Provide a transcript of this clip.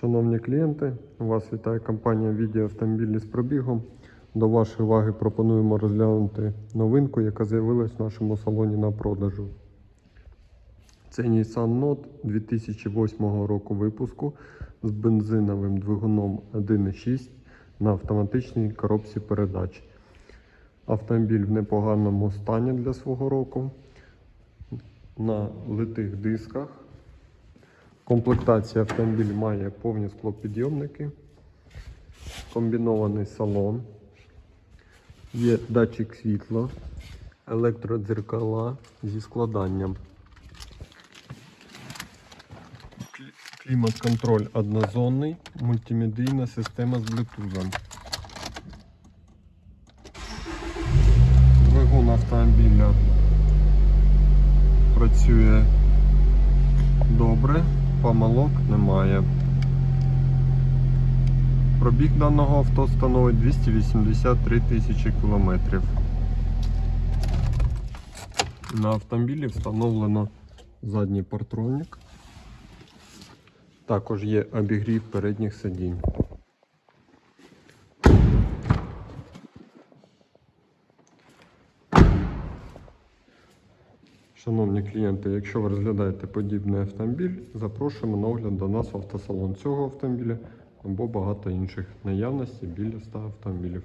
Шановні клієнти, вас вітає компанія Відео Автомобілі з пробігом. До вашої уваги пропонуємо розглянути новинку, яка з'явилась в нашому салоні на продажу. Це Nissan Note 2008 року випуску з бензиновим двигуном 1.6 на автоматичній коробці передач. Автомобіль в непоганому стані для свого року. На литих дисках. Комплектація автомобіль має повні склопідйомники, комбінований салон, є датчик світла, електродзеркала зі складанням. Клімат-контроль однозонний, мультимедійна система з Bluetooth. Двигун автомобіля працює добре, помилок немає. Пробіг даного авто становить 283 тисячі кілометрів. На автомобілі встановлено задній партронік. Також є обігрів передніх сидінь. Шановні клієнти, якщо ви розглядаєте подібний автомобіль, запрошуємо на огляд до нас в автосалон цього автомобіля або багато інших наявності біля 100 автомобілів.